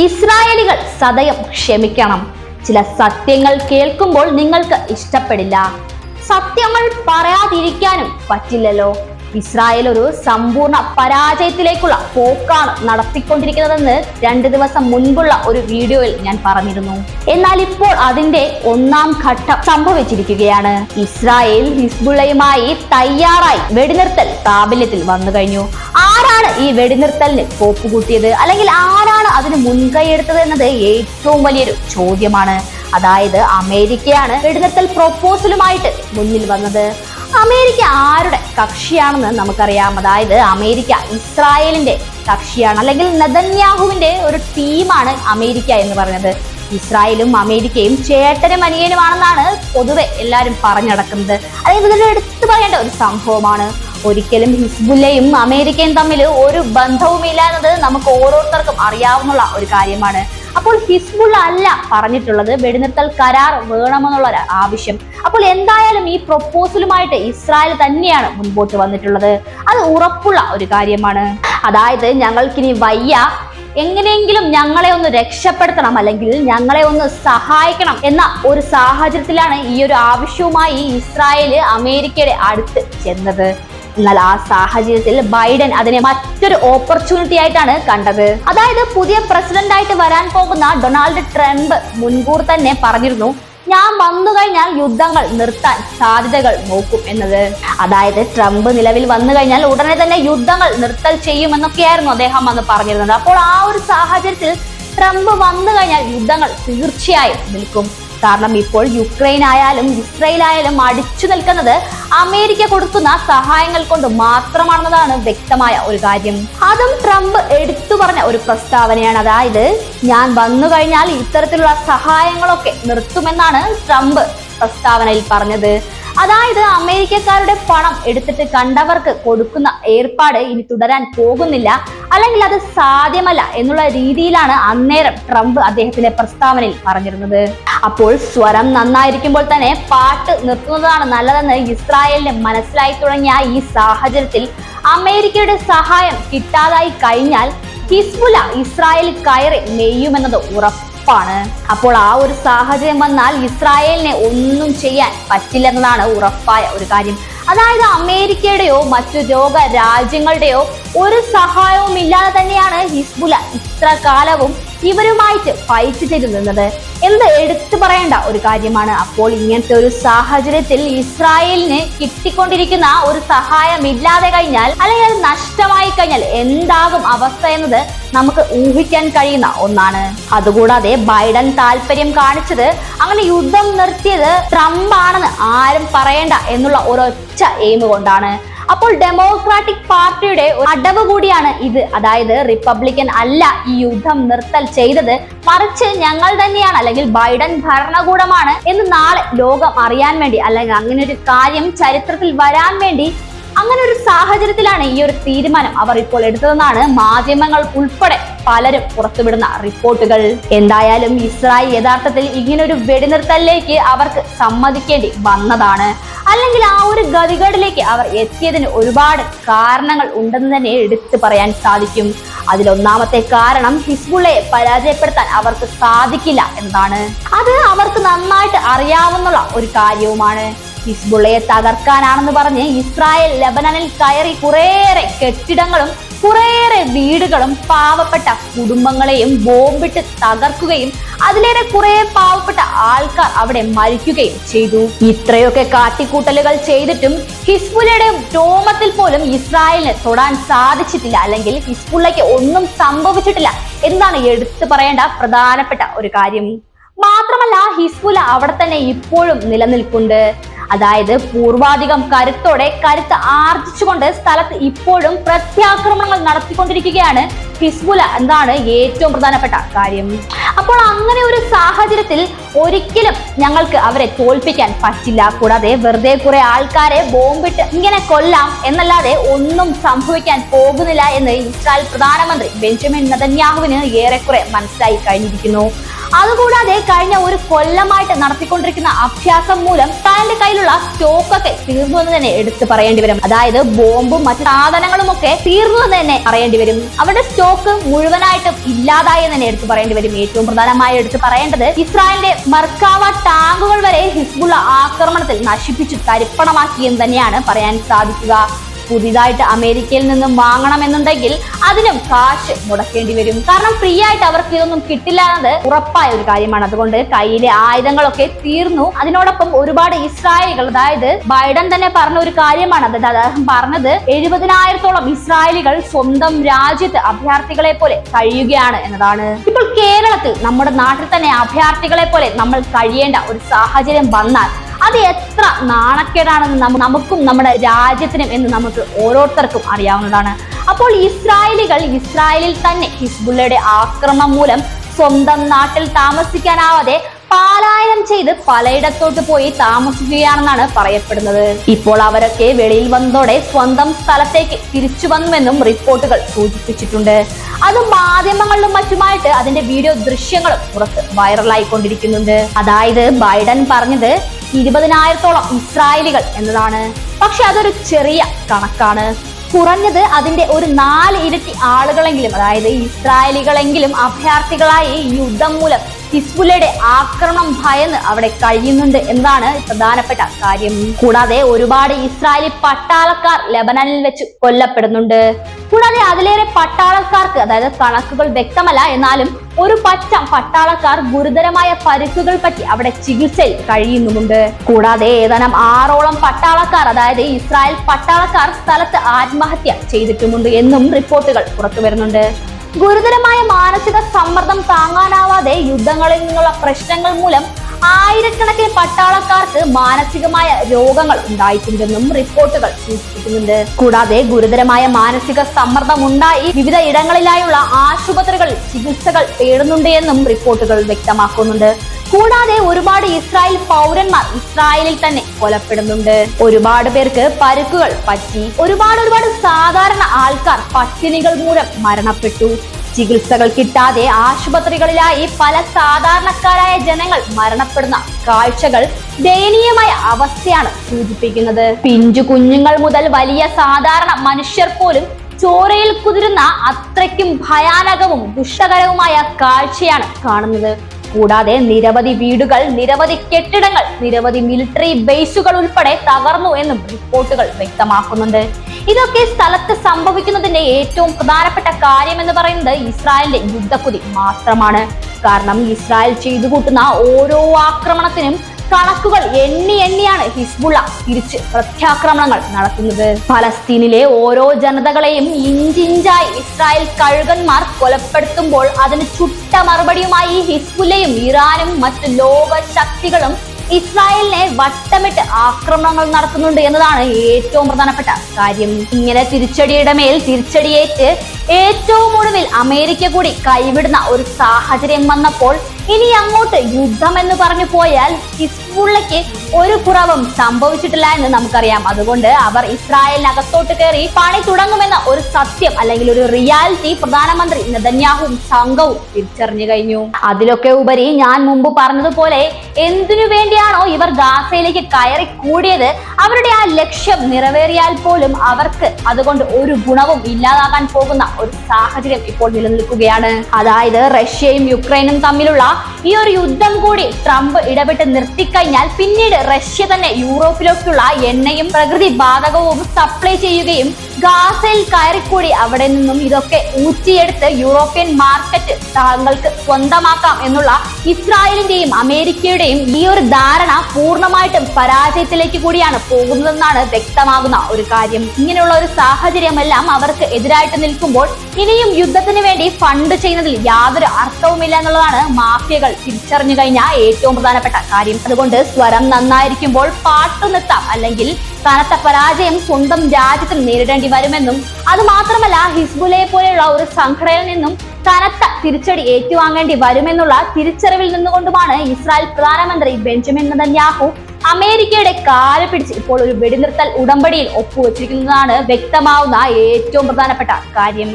ഇസ്രായേലികൾ സദയം ക്ഷമിക്കണം. ചില സത്യങ്ങൾ കേൾക്കുമ്പോൾ നിങ്ങൾക്ക് ഇഷ്ടപ്പെടില്ല. സത്യങ്ങൾ പറയാതിരിക്കാനും പറ്റില്ലല്ലോ. ഇസ്രായേൽ ഒരു സമ്പൂർണ പരാജയത്തിലേക്കുള്ള പോക്കാണ് നടത്തിക്കൊണ്ടിരിക്കുന്നതെന്ന് രണ്ട് ദിവസം മുൻപുള്ള ഒരു വീഡിയോയിൽ ഞാൻ പറഞ്ഞിരുന്നു. എന്നാൽ ഇപ്പോൾ അതിന്റെ ഒന്നാം ഘട്ടം സംഭവിച്ചിരിക്കുകയാണ്. ഇസ്രായേൽ ഹിസ്ബുള്ളയുമായി തയ്യാറായി വെടിനിർത്തൽ പ്രാബല്യത്തിൽ വന്നു കഴിഞ്ഞു ആരാണ് ഈ വെടിനിർത്തലിന് കോപ്പ് കൂട്ടിയത്? അല്ലെങ്കിൽ ആരാണ് അതിന് മുൻകൈ എടുത്തത് എന്നത് ഏറ്റവും വലിയൊരു ചോദ്യമാണ്. അതായത് അമേരിക്കയാണ് വെടിനിർത്തൽ പ്രൊപ്പോസലുമായിട്ട് മുന്നിൽ വന്നത്. അമേരിക്ക ആരുടെ കക്ഷിയാണെന്ന് നമുക്കറിയാം. അതായത് അമേരിക്ക ഇസ്രായേലിന്റെ കക്ഷിയാണ് അല്ലെങ്കിൽ നദന്യാഹുവിന്റെ ഒരു ടീമാണ് അമേരിക്ക എന്ന് പറയുന്നത്. ഇസ്രായേലും അമേരിക്കയും ചേട്ടനും അനിയനുമാണെന്നാണ് പൊതുവെ എല്ലാവരും പറഞ്ഞടക്കുന്നത് അതായത് ഇതൊരു എടുത്തു പറയേണ്ട ഒരു സംഭവമാണ്. ഒരിക്കലും ഹിസ്ബുല്ലയും അമേരിക്കയും തമ്മിൽ ഒരു ബന്ധവുമില്ല എന്നത് നമുക്ക് ഓരോരുത്തർക്കും അറിയാവുന്ന ഒരു കാര്യമാണ്. അപ്പോൾ ഹിസ്ബുൾ അല്ല പറഞ്ഞിട്ടുള്ളത് വെടിനിർത്തൽ കരാർ വേണമെന്നുള്ള ആവശ്യം. അപ്പോൾ എന്തായാലും ഈ പ്രൊപ്പോസലുമായിട്ട് ഇസ്രായേൽ തന്നെയാണ് മുൻപോട്ട് വന്നിട്ടുള്ളത്. അത് ഉറപ്പുള്ള ഒരു കാര്യമാണ്. അതായത് ഞങ്ങൾക്കിനി വയ്യ. എങ്ങനെയെങ്കിലും ഞങ്ങളെ ഒന്ന് രക്ഷപ്പെടുത്തണം അല്ലെങ്കിൽ ഞങ്ങളെ ഒന്ന് സഹായിക്കണം എന്ന ഒരു സാഹചര്യത്തിലാണ് ഈ ഒരു ആവശ്യവുമായി ഇസ്രായേൽ അമേരിക്കയുടെ അടുത്ത് ചെന്നത്. എന്നാൽ ആ സാഹചര്യത്തിൽ ബൈഡൻ അതിനെ മറ്റൊരു ഓപ്പർച്യൂണിറ്റി ആയിട്ടാണ് കണ്ടത്. അതായത് പുതിയ പ്രസിഡന്റ് ആയിട്ട് വരാൻ പോകുന്ന ഡൊണാൾഡ് ട്രംപ് മുൻകൂർ തന്നെ പറഞ്ഞിരുന്നു ഞാൻ വന്നു കഴിഞ്ഞാൽ യുദ്ധങ്ങൾ നിർത്താൻ സാധ്യതകൾ നോക്കും എന്നത്. അതായത് ട്രംപ് നിലവിൽ വന്നു കഴിഞ്ഞാൽ ഉടനെ തന്നെ യുദ്ധങ്ങൾ നിർത്തൽ ചെയ്യുമെന്നൊക്കെയായിരുന്നു അദ്ദേഹം അന്ന് പറഞ്ഞിരുന്നത്. അപ്പോൾ ആ ഒരു സാഹചര്യത്തിൽ ട്രംപ് വന്നു കഴിഞ്ഞാൽ യുദ്ധങ്ങൾ തീർച്ചയായും നിൽക്കും. കാരണം ഇപ്പോൾ യുക്രൈൻ ആയാലും ഇസ്രയേൽ ആയാലും അടിച്ചു നിൽക്കുന്നത് അമേരിക്ക കൊടുക്കുന്ന സഹായങ്ങൾ കൊണ്ട് മാത്രമാണെന്നതാണ് വ്യക്തമായ ഒരു കാര്യം. അതും ട്രംപ് എടുത്തു പറഞ്ഞ ഒരു പ്രസ്താവനയാണ്. അതായത് ഞാൻ വന്നു കഴിഞ്ഞാൽ ഇത്തരത്തിലുള്ള സഹായങ്ങളൊക്കെ നിർത്തുമെന്നാണ് ട്രംപ് പ്രസ്താവനയിൽ പറഞ്ഞത്. അതായത് അമേരിക്കക്കാരുടെ പണം എടുത്തിട്ട് കണ്ടവർക്ക് കൊടുക്കുന്ന ഏർപ്പാട് ഇനി തുടരാൻ പോകുന്നില്ല. അല്ലെങ്കിൽ അത് സാധ്യമല്ല എന്നുള്ള രീതിയിലാണ് അന്നേരം ട്രംപ് അദ്ദേഹത്തിന്റെ പ്രസ്താവനയിൽ പറഞ്ഞിരുന്നത്. അപ്പോൾ സ്വരം നന്നായിരിക്കുമ്പോൾ തന്നെ പാട്ട് നിർത്തുന്നതാണ് നല്ലതെന്ന് ഇസ്രായേലിന് മനസ്സിലായി തുടങ്ങിയ ഈ സാഹചര്യത്തിൽ അമേരിക്കയുടെ സഹായം കിട്ടാതായി കഴിഞ്ഞാൽ ഹിസ്ബുല ഇസ്രായേൽ കയറി നെയ്യുമെന്നത് ഉറപ്പാണ്. അപ്പോൾ ആ ഒരു സാഹചര്യം വന്നാൽ ഇസ്രായേലിനെ ഒന്നും ചെയ്യാൻ പറ്റില്ലെന്നതാണ് ഉറപ്പായ ഒരു കാര്യം. അതായത് അമേരിക്കയുടെയോ മറ്റു ലോക രാജ്യങ്ങളുടെയോ ഒരു സഹായവും ഇല്ലാതെ തന്നെയാണ് ഹിസ്ബുല ഇത്ര കാലവും ഇവരുമായിട്ട് ഫൈറ്റ് ചെയ്തു നിന്നത്. എന്ത് എടുത്തു പറയേണ്ട ഒരു കാര്യമാണ്. അപ്പോൾ ഇങ്ങനത്തെ ഒരു സാഹചര്യത്തിൽ ഇസ്രായേലിന് കിട്ടിക്കൊണ്ടിരിക്കുന്ന ഒരു സഹായം ഇല്ലാതെ കഴിഞ്ഞാൽ അല്ലെങ്കിൽ അത് നഷ്ടമായി കഴിഞ്ഞാൽ എന്താകും അവസ്ഥ എന്നത് നമുക്ക് ഊഹിക്കാൻ കഴിയുന്ന ഒന്നാണ്. അതുകൂടാതെ ബൈഡൻ താല്പര്യം കാണിച്ചത് അങ്ങനെ യുദ്ധം നിർത്തിയത് ട്രംപ് ആണെന്ന് ആരും പറയേണ്ട എന്നുള്ള ഒരൊറ്റ എയിം കൊണ്ടാണ്. അപ്പോൾ ഡെമോക്രാറ്റിക് പാർട്ടിയുടെ അടവ് കൂടിയാണ് ഇത്. അതായത് റിപ്പബ്ലിക്കൻ അല്ല ഈ യുദ്ധം നിർത്തൽ ചെയ്തത്. മറിച്ച് ഞങ്ങൾ തന്നെയാണ് അല്ലെങ്കിൽ ബൈഡൻ ഭരണകൂടമാണ് എന്ന് നാളെ ലോകം അറിയാൻ വേണ്ടി അല്ലെങ്കിൽ അങ്ങനെ ഒരു കാര്യം ചരിത്രത്തിൽ വരാൻ വേണ്ടി അങ്ങനെ ഒരു സാഹചര്യത്തിലാണ് ഈ ഒരു തീരുമാനം അവർ ഇപ്പോൾ എടുത്തതെന്നാണ് മാധ്യമങ്ങൾ ഉൾപ്പെടെ പലരും പുറത്തുവിടുന്ന റിപ്പോർട്ടുകൾ. എന്തായാലും ഇസ്രായേൽ യഥാർത്ഥത്തിൽ ഇങ്ങനൊരു വെടിനിർത്തലിലേക്ക് അവർക്ക് സമ്മതിക്കേണ്ടി വന്നതാണ്. അല്ലെങ്കിൽ ആ ഒരു ഗതികേടിലേക്ക് അവർ എത്തിയതിന് ഒരുപാട് കാരണങ്ങൾ ഉണ്ടെന്ന് തന്നെ എടുത്തു പറയാൻ സാധിക്കും. അതിലൊന്നാമത്തെ കാരണം ഹിസ്ബുള്ളയെ പരാജയപ്പെടുത്താൻ അവർക്ക് സാധിക്കില്ല എന്നതാണ്. അത് അവർക്ക് നന്നായിട്ട് അറിയാവുന്ന ഒരു കാര്യവുമാണ്. ഹിസ്ബുള്ളയെ തകർക്കാനാണെന്ന് പറഞ്ഞ് ഇസ്രായേൽ ലബനനിൽ കയറി കുറേയേറെ കെട്ടിടങ്ങളും കുറേയേറെ വീടുകളും പാവപ്പെട്ട കുടുംബങ്ങളെയും ബോംബിട്ട് തകർക്കുകയും അതിലേറെ കുറെ പാവപ്പെട്ട ആൾക്കാർ അവിടെ മരിക്കുകയും ചെയ്തു. ഇത്രയൊക്കെ കാട്ടിക്കൂട്ടലുകൾ ചെയ്തിട്ടും ഹിസ്ബുലയുടെ രോമത്തിൽ പോലും ഇസ്രായേലിന് തൊടാൻ സാധിച്ചിട്ടില്ല അല്ലെങ്കിൽ ഹിസ്ബുള്ളയ്ക്ക് ഒന്നും സംഭവിച്ചിട്ടില്ല എന്നാണ് എടുത്തു പറയേണ്ട പ്രധാനപ്പെട്ട ഒരു കാര്യം. മാത്രമല്ല ഹിസ്ബുല അവിടെ തന്നെ ഇപ്പോഴും നിലനിൽക്കുന്നുണ്ട് അതായത് പൂർവാധികം കരുത്തോടെ കരുത്ത് ആർജിച്ചുകൊണ്ട് സ്ഥലത്ത് ഇപ്പോഴും പ്രത്യാക്രമണങ്ങൾ നടത്തിക്കൊണ്ടിരിക്കുകയാണ് ഹിസ്ബുല എന്നാണ് ഏറ്റവും പ്രധാനപ്പെട്ട കാര്യം. അപ്പോൾ അങ്ങനെ ഒരു സാഹചര്യത്തിൽ ഒരിക്കലും ഞങ്ങൾക്ക് അവരെ തോൽപ്പിക്കാൻ പറ്റില്ല. കൂടാതെ വെറുതെ കുറെ ആൾക്കാരെ ബോംബിട്ട് ഇങ്ങനെ കൊല്ലാം എന്നല്ലാതെ ഒന്നും സംഭവിക്കാൻ പോകുന്നില്ല എന്ന് ഇസ്രായേൽ പ്രധാനമന്ത്രി ബെഞ്ചമിൻ നതന്യാഹുവിന് ഏറെക്കുറെ മനസ്സിലായി കഴിഞ്ഞിരിക്കുന്നു. അതുകൂടാതെ കഴിഞ്ഞ ഒരു കൊല്ലമായിട്ട് നടത്തിക്കൊണ്ടിരിക്കുന്ന അഭ്യാസം മൂലം തന്റെ കയ്യിലുള്ള സ്റ്റോക്ക് ഒക്കെ തീർന്നു എന്ന് തന്നെ എടുത്തു പറയേണ്ടി വരും. അതായത് ബോംബും മറ്റു സാധനങ്ങളും ഒക്കെ തീർന്നു എന്ന് തന്നെ പറയേണ്ടി വരും. അവരുടെ സ്റ്റോക്ക് മുഴുവനായിട്ടും ഇല്ലാതായി എന്ന് തന്നെ എടുത്തു പറയേണ്ടി വരും. ഏറ്റവും പ്രധാനമായി എടുത്തു പറയേണ്ടത് ഇസ്രായേലിന്റെ മർക്കാവ ടാങ്കുകൾ വരെ ഹിസ്ബുള്ള ആക്രമണത്തിൽ നശിപ്പിച്ചു തരിപ്പണമാക്കി എന്ന് തന്നെയാണ് പറയാൻ സാധിക്കുക. പുതിയതായിട്ട് അമേരിക്കയിൽ നിന്നും വാങ്ങണമെന്നുണ്ടെങ്കിൽ അതിനും കാശ് മുടക്കേണ്ടി വരും. കാരണം ഫ്രീ ആയിട്ട് അവർക്ക് ഇതൊന്നും കിട്ടില്ല എന്നത് ഉറപ്പായ ഒരു കാര്യമാണ്. അതുകൊണ്ട് കയ്യിലെ ആയുധങ്ങളൊക്കെ തീർന്നു. അതിനോടൊപ്പം ഒരുപാട് ഇസ്രായേലികൾ അതായത് ബൈഡൻ തന്നെ പറഞ്ഞ ഒരു കാര്യമാണ്. അതായത് അദ്ദേഹം പറഞ്ഞത് എഴുപതിനായിരത്തോളം ഇസ്രായേലികൾ സ്വന്തം രാജ്യത്ത് അഭയാർത്ഥികളെ പോലെ കഴിയുകയാണ് എന്നതാണ്. ഇപ്പോൾ കേരളത്തിൽ നമ്മുടെ നാട്ടിൽ തന്നെ അഭയാർത്ഥികളെ പോലെ നമ്മൾ കഴിയേണ്ട ഒരു സാഹചര്യം വന്നാൽ അത് എത്ര നാണക്കേടാണെന്ന് നമുക്കും നമ്മുടെ രാജ്യത്തിനും എന്ന് നമുക്ക് ഓരോരുത്തർക്കും അറിയാവുന്നതാണ്. അപ്പോൾ ഇസ്രായേലികൾ ഇസ്രായേലിൽ തന്നെ ഹിസ്ബുള്ളയുടെ ആക്രമണം മൂലം സ്വന്തം നാട്ടിൽ താമസിക്കാനാവാതെ പാലായനം ചെയ്ത് പലയിടത്തോട്ട് പോയി താമസിക്കുകയാണെന്നാണ് പറയപ്പെടുന്നത്. ഇപ്പോൾ അവരൊക്കെ വെളിയിൽ വന്നതോടെ സ്വന്തം സ്ഥലത്തേക്ക് തിരിച്ചു വന്നുവെന്നും റിപ്പോർട്ടുകൾ സൂചിപ്പിച്ചിട്ടുണ്ട്. അത് മാധ്യമങ്ങളിലും മറ്റുമായിട്ട് അതിന്റെ വീഡിയോ ദൃശ്യങ്ങളും പുറത്ത് വൈറലായിക്കൊണ്ടിരിക്കുന്നുണ്ട്. അതായത് ബൈഡൻ പറഞ്ഞത് ഇരുപതിനായിരത്തോളം ഇസ്രായേലികൾ എന്നതാണ്. പക്ഷെ അതൊരു ചെറിയ കണക്കാണ്. കുറഞ്ഞത് അതിന്റെ ഒരു നാല് ഇരട്ടി ആളുകളെങ്കിലും അതായത് ഇസ്രായേലികളെങ്കിലും അഭയാർത്ഥികളായി യുദ്ധം മൂലം ഹിസ്ബുലയുടെ ആക്രമണം ഭയന്ന് അവിടെ കഴിയുന്നുണ്ട് എന്നതാണ് പ്രധാനപ്പെട്ട കാര്യം. കൂടാതെ ഒരുപാട് ഇസ്രായേലി പട്ടാളക്കാർ ലെബനനിൽ വെച്ച് കൊല്ലപ്പെടുന്നുണ്ട്. കൂടാതെ അതിലേറെ പട്ടാളക്കാർക്ക് അതായത് കണക്കുകൾ വ്യക്തമല്ല എന്നാലും ഒരു പറ്റം പട്ടാളക്കാർ ഗുരുതരമായ പരിക്കുകൾ പറ്റി അവിടെ ചികിത്സയിൽ കഴിയുന്നുമുണ്ട്. കൂടാതെ ഏതാനും ആറോളം പട്ടാളക്കാർ അതായത് ഇസ്രായേൽ പട്ടാളക്കാർ സ്ഥലത്ത് ആത്മഹത്യ ചെയ്തിട്ടുമുണ്ട് എന്നും റിപ്പോർട്ടുകൾ പുറത്തു വരുന്നുണ്ട് ഗുരുതരമായ മാനസിക സമ്മർദ്ദം താങ്ങാനാവാതെ യുദ്ധങ്ങളിൽ നിന്നുള്ള പ്രശ്നങ്ങൾ മൂലം ആയിരക്കണക്കിന് പട്ടാളക്കാർക്ക് മാനസികമായ രോഗങ്ങൾ ഉണ്ടായിട്ടുണ്ടെന്നും റിപ്പോർട്ടുകൾ സൂചിപ്പിക്കുന്നുണ്ട്. കൂടാതെ ഗുരുതരമായ മാനസിക സമ്മർദ്ദം ഉണ്ടായി വിവിധ ഇടങ്ങളിലായുള്ള ആശുപത്രികളിൽ ചികിത്സകൾ തേടുന്നുണ്ട് എന്നും റിപ്പോർട്ടുകൾ വ്യക്തമാക്കുന്നുണ്ട്. കൂടാതെ ഒരുപാട് ഇസ്രായേൽ പൗരന്മാർ ഇസ്രായേലിൽ തന്നെ കൊലപ്പെടുന്നുണ്ട്. ഒരുപാട് പേർക്ക് പരുക്കുകൾ പറ്റി ഒരുപാട് ഒരുപാട് സാധാരണ ആൾക്കാർ പട്ടിണികൾ മൂലം മരണപ്പെട്ടു. ചികിത്സകൾ കിട്ടാതെ ആശുപത്രികളിലായി പല സാധാരണക്കാരായ ജനങ്ങൾ മരണപ്പെടുന്ന കാഴ്ചകൾ ദയനീയമായ അവസ്ഥയാണ് സൂചിപ്പിക്കുന്നത്. പിഞ്ചു കുഞ്ഞുങ്ങൾ മുതൽ വലിയ സാധാരണ മനുഷ്യർ പോലും ചോരയിൽ കുതിരുന്ന അത്രയ്ക്കും ഭയാനകവും ദുഷ്ടകരവുമായ കാഴ്ചയാണ് കാണുന്നത്. കൂടാതെ നിരവധി വീടുകൾ നിരവധി കെട്ടിടങ്ങൾ നിരവധി മിലിറ്ററി ബേസുകൾ ഉൾപ്പെടെ തകർന്നു എന്നും റിപ്പോർട്ടുകൾ വ്യക്തമാക്കുന്നുണ്ട്. ഇതൊക്കെ സ്ഥലത്ത് സംഭവിക്കുന്നതിന്റെ ഏറ്റവും പ്രധാനപ്പെട്ട കാര്യം എന്ന് പറയുന്നത് ഇസ്രായേലിന്റെ യുദ്ധക്കുതി മാത്രമാണ്. കാരണം ഇസ്രായേൽ ചെയ്തു കൂട്ടുന്ന ഓരോ ആക്രമണത്തിനും കണക്കുകൾ എണ്ണി എണ്ണിയാണ് ഹിസ്ബുള്ള തിരിച്ച് പ്രത്യാക്രമണങ്ങൾ നടത്തുന്നത്. ഫലസ്തീനിലെ ഓരോ ജനതകളെയും ഇഞ്ചിഞ്ചായി ഇസ്രായേൽ കഴുകന്മാർ കൊലപ്പെടുത്തുമ്പോൾ അതിന് ചുട്ട മറുപടിയുമായി ഹിസ്ബുല്ലയും ഇറാനും മറ്റ് ലോക ശക്തികളും ഇസ്രായേലിനെ വട്ടമിട്ട് ആക്രമണങ്ങൾ നടത്തുന്നുണ്ട് എന്നതാണ് ഏറ്റവും പ്രധാനപ്പെട്ട കാര്യം. ഇങ്ങനെ തിരിച്ചടിയുടെ മേൽ തിരിച്ചടിയേറ്റ് ഏറ്റവും ഒടുവിൽ അമേരിക്ക കൂടി കൈവിടുന്ന ഒരു സാഹചര്യം വന്നപ്പോൾ ഇനി അങ്ങോട്ട് യുദ്ധം എന്ന് പറഞ്ഞു പോയാൽ ഹിസ്ബുള്ളയ്ക്ക് ഒരു കുറവും സംഭവിച്ചിട്ടില്ല എന്ന് നമുക്കറിയാം. അതുകൊണ്ട് അവർ ഇസ്രായേലിനകത്തോട്ട് കയറി പണി തുടങ്ങുമെന്ന ഒരു സത്യം അല്ലെങ്കിൽ ഒരു റിയാലിറ്റി പ്രധാനമന്ത്രി നെതന്യാഹുവും സംഘവും തിരിച്ചറിഞ്ഞു കഴിഞ്ഞു. അതിലൊക്കെ ഉപരി ഞാൻ മുമ്പ് പറഞ്ഞതുപോലെ എന്തിനു വേണ്ടിയാണോ ഇവർ ഗാസയിലേക്ക് കയറി കൂടിയത് അവരുടെ ആ ലക്ഷ്യം നിറവേറിയാൽ പോലും അവർക്ക് അതുകൊണ്ട് ഒരു ഗുണവും ഇല്ലാതാകാൻ പോകുന്ന ഒരു സാഹചര്യം ഇപ്പോൾ നിലനിൽക്കുകയാണ്. അതായത് റഷ്യയും യുക്രൈനും തമ്മിലുള്ള ഈ ഒരു യുദ്ധം കൂടി ട്രംപ് ഇടപെട്ട് നിർത്തിക്കഴിഞ്ഞാൽ പിന്നീട് റഷ്യ തന്നെ യൂറോപ്പിലേക്കുള്ള എണ്ണയും പ്രകൃതി വാതകവും സപ്ലൈ ചെയ്യുകയും ഗാസയിൽ കയറിക്കൂടി അവിടെ നിന്നും ഇതൊക്കെ ഊറ്റിയെടുത്ത് യൂറോപ്യൻ മാർക്കറ്റ് താങ്കൾക്ക് സ്വന്തമാക്കാം എന്നുള്ള ഇസ്രായേലിന്റെയും അമേരിക്കയുടെയും ഈ ഒരു ധാരണ പൂർണമായിട്ടും പരാജയത്തിലേക്ക് കൂടിയാണ് പോകുന്നതെന്നാണ് വ്യക്തമാകുന്ന ഒരു കാര്യം. ഇങ്ങനെയുള്ള ഒരു സാഹചര്യമെല്ലാം അവർക്ക് എതിരായിട്ട് നിൽക്കുമ്പോൾ ഇനിയും യുദ്ധത്തിന് വേണ്ടി ഫണ്ട് ചെയ്യുന്നതിൽ യാതൊരു അർത്ഥവുമില്ല എന്നുള്ളതാണ് മാഫിയകൾ തിരിച്ചറിഞ്ഞു കഴിഞ്ഞ ഏറ്റവും പ്രധാനപ്പെട്ട കാര്യം. അതുകൊണ്ട് സ്വരം നന്നായിരിക്കുമ്പോൾ പാട്ടു നിർത്താം അല്ലെങ്കിൽ കനത്ത പരാജയം സ്വന്തം രാജ്യത്തിൽ നേരിടേണ്ടി വരുമെന്നും അത് മാത്രമല്ല ഹിസ്ബുലയെ പോലെയുള്ള ഒരു സംഘടനയിൽ നിന്നും കനത്ത തിരിച്ചടി ഏറ്റുവാങ്ങേണ്ടി വരുമെന്നുള്ള തിരിച്ചറിവിൽ നിന്നുകൊണ്ടുമാണ് ഇസ്രായേൽ പ്രധാനമന്ത്രി ബെഞ്ചമിൻ നെതന്യാഹു അമേരിക്കയുടെ കാൽ പിടിച്ച് ഇപ്പോൾ ഒരു വെടിനിർത്തൽ ഉടമ്പടിയിൽ ഒപ്പുവെച്ചിരിക്കുന്നതാണ് വ്യക്തമാവുന്ന ഏറ്റവും പ്രധാനപ്പെട്ട കാര്യം.